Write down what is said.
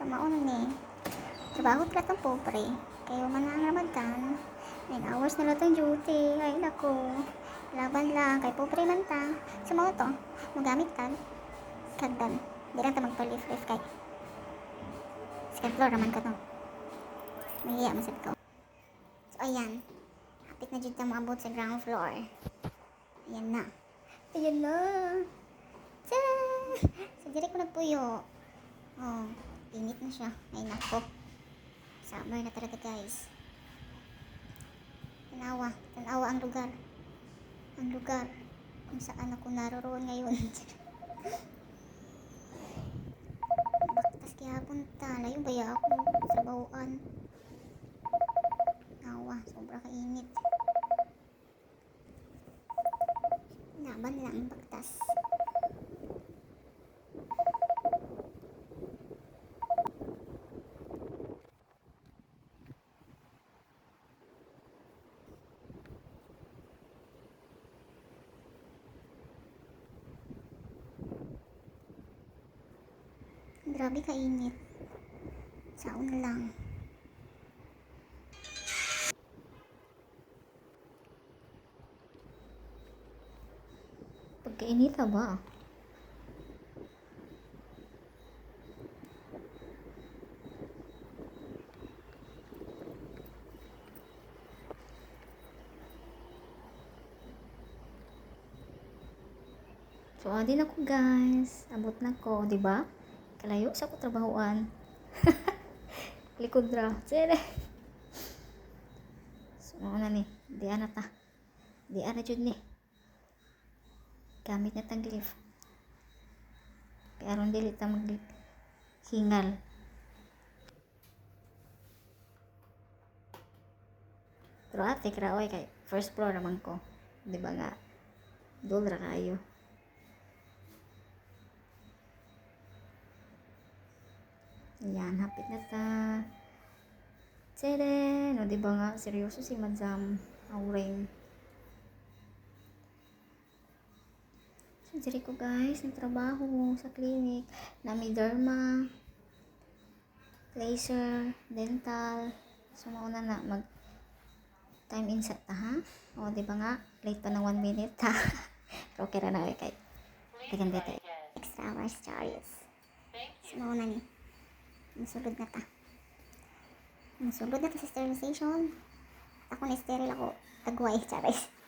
Sa mauna ni. Trabaho ka itong pobre. Kayo man ang ramadan. 9 hours na lang duty. Ay, nako. Laban lang. Kay pobre man ta. Sa mga to, magamit ka. Kagdan. Di lang ta magpa-lift-lift kay. Second floor naman ka to. Mahiya masad ko. So, ayan. Hapit na ta maabot sa ground floor. Ayan na. Ayan na. Tiyah! Sa diri ko nagpuyo. Oh, init na siya. Ay nako. Summer na talaga guys. Tanawa. Tanawa ang lugar. Ang lugar. Kung saan ako naroroon ngayon. Baktas kaya punta. Layo baya ako. Trabahoan. Nawa. Sobra kainit. Laban lang. Baktas. Grabe kainit. Saon lang. Pagkainita ba? So, adi na ko guys. Abot na ko, di ba? Kalayo sa ko trabahoan. Likod ra. Sere. So, na ni? Di ana ta. Di ana jud ni gamit na tang lift kaya aron dili ta mag hingal pero ate kraoy kay first floor naman ko di ba nga dul ra kayo yan hapit na ta Tere, no, di ba nga, seryoso si Madam Auring. So, diri ko guys, nagtrabaho sa clinic. Nami derma, laser, dental. So, mauna na mag time insert ta ha. O, di ba nga, late pa ng 1 minute ha. Pero okay na eh, kay. Tagan dito. Extra hours charges. So, mauna ni. Masulod na ta. Masulod na ta sa sterilization. Ako na sterile ako. Tagway, charis.